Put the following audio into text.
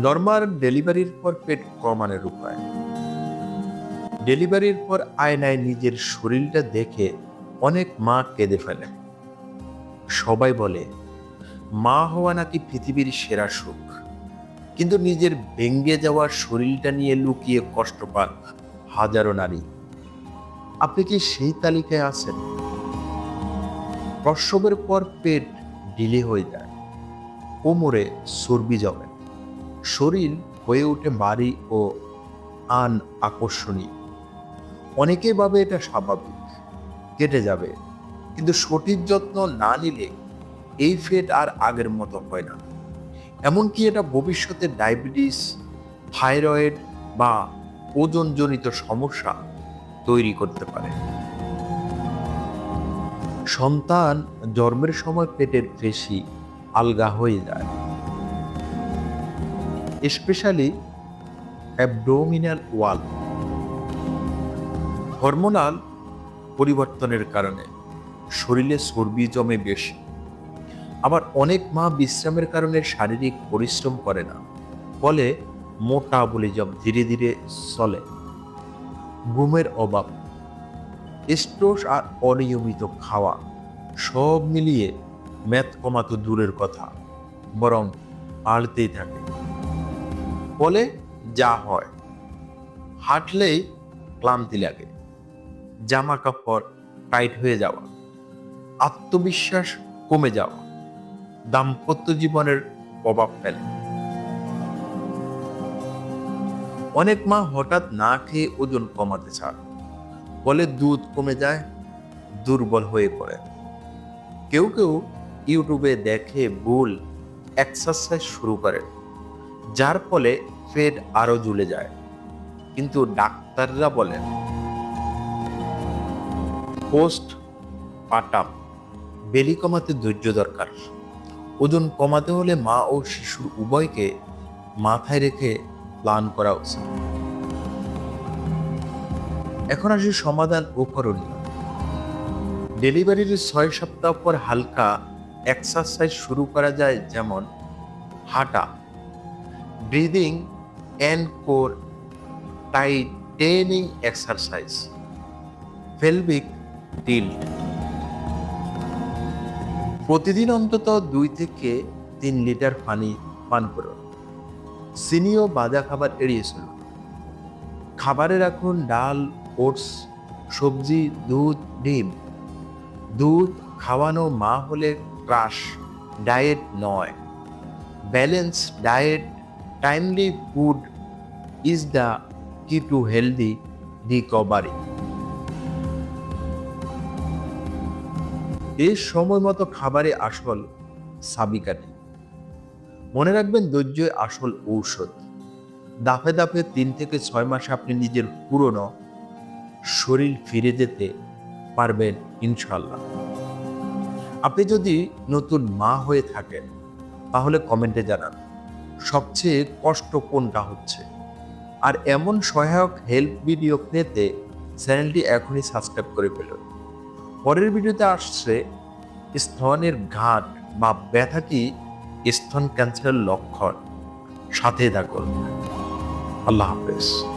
Normal ডেলিভারির পর পেট কমানোর উপায় ডেলিভারির পর আয়নায় নিজের শরীরটা দেখে অনেক মা কেঁদে ফেলে। সবাই বলে, মা হওয়া নাকি পৃথিবীর সেরা সুখ। কিন্তু নিজের ভেঙ্গে যাওয়া শরীরটা নিয়ে লুকিয়ে কষ্ট পান হাজারো নারী। আপনি কি সেই তালিকায় আছেন? প্রসবের পর পেট ঢিলে হয়ে যায়। কোমরে চর্বি জমে। শরীর হয়ে ওঠে ভারী ও আন আকর্ষণীয় অনেকেই ভাবে এটা স্বাভাবিক, কেটে যাবে। কিন্তু সঠিক যত্ন না নিলে এই ফেট আর আগের মতো হয় না। এমনকি এটা ভবিষ্যতে ডায়াবেটিস, থাইরয়েড বা ওজনজনিত সমস্যা তৈরি করতে পারে। সন্তান জন্মের সময় পেটের পেশি আলগা হয়ে যায়। স্পেশালি অ্যাবডোমিনাল ওয়াল হরমোনাল পরিবর্তনের কারণে শরীরে চর্বি জমে বেশি। আবার অনেক মা বিশ্রামের কারণে শারীরিক পরিশ্রম করে না, ফলে মোটা বলিজম ধীরে ধীরে চলে। ঘুমের অভাব স্ট্রোস আর অনিয়মিত খাওয়া সব মিলিয়ে ম্যাথ কমাতো দূরের কথা, বরং পাল্টেই থাকে। ফলে যা হয়। হাঁটলেই ক্লান্তি লাগে। জামা কাপড় টাইট হয়ে যাওয়া। আত্মবিশ্বাস কমে যাওয়া। দাম্পত্য জীবনের প্রভাব ফেলে। অনেক মা হঠাৎ না খেয়ে ওজন কমাতে চান ফলে দুধ কমে যায়, দুর্বল হয়ে পড়ে। কেউ কেউ ইউটিউবে দেখে ভুল এক্সারসাইজ শুরু করে যার ফলে পেট আরও ঝুলে যায়। কিন্তু ডাক্তাররা বলেন, পোস্ট পাটাম বেলি কমাতে ধৈর্য দরকার। ওজন কমাতে হলে মা ও শিশুর উভয়কে মাথায় রেখে প্ল্যান করা উচিত। এখন আসি সমাধান ও করণীয়। ডেলিভারির ছয় সপ্তাহ পর হালকা এক্সারসাইজ শুরু করা যায় যেমন হাঁটা breathing and core tightening exercise pelvic tilt প্রতিদিন অন্তত দুই থেকে তিন লিটার পানি পান করুন চিনি ও বাজা খাবার এড়িয়ে চলুন খাবারে রাখুন ডাল, ওটস, সবজি, দুধ, ডিম। দুধ খাওয়ানো মা হলে ক্রাশ, ডায়েট নয়। Balance diet timely food is the key to healthy recovery এই সময় মতো খাবারে আসল সাবিকাটি মনে রাখবেন ধৈর্য আসল ঔষধ। দাফে দাফে তিন থেকে ছয় মাসে আপনি নিজের পুরনো শরীর ফিরে যেতে পারবেন ইনশাল্লাহ আপনি যদি নতুন মা হয়ে থাকেন, তাহলে কমেন্টে জানান। সবচেয়ে কষ্ট কোনটা হচ্ছে? আর এমন সহায়ক হেল্প ভিডিও পেতে চ্যানেলটি এখনই সাবস্ক্রাইব করে ফেলুন পরের ভিডিওতে আসছে স্তনের ঘাট বা ব্যথা কি স্তন ক্যান্সারের লক্ষণ। সাথে থাকুন। আল্লাহ হাফেজ।